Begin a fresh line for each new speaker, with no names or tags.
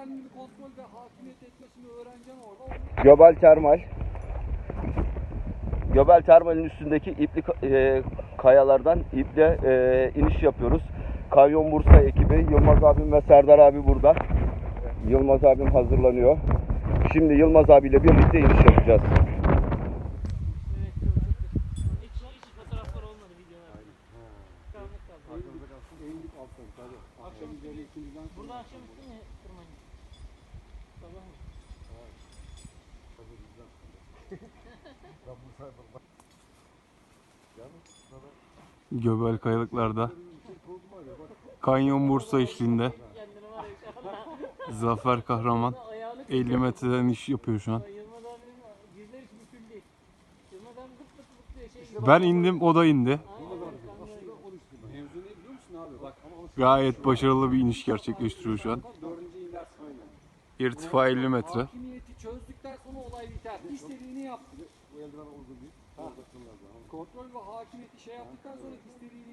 kendini kontrol ve hakimiyet etmesini öğreneceksin orada.
Göbel Termal. Göbel Termal'in üstündeki ipli e, kayalardan iple e, iniş yapıyoruz. Kanyon Bursa ekibi Yılmaz abim ve Serdar abi burada. Yılmaz abim hazırlanıyor. Şimdi Yılmaz abiyle birlikte iniş yapacağız.
Evet çok çok. Hiç, hiç fotoğraflar olmadı videolar. Kalmak kaldı.
akşam üzeri ikinciden sonra.
Burada akşam üstü mü tırmanıyor?
Göbel kayalıklarda. Kanyon Bursa
inşallah.
Zafer Kahraman
Ayağını
50 metreden iş yapıyor şu an. Ben indim o da indi. Gayet başarılı bir iniş gerçekleştiriyor şu an. İrtifa 50 metre.
Hakimiyeti çözdükten sonra olay biter. İstediğini yap. Bu eldiven uygun değil. Kontrol ve hakimiyeti şey yaptıktan sonra istediğini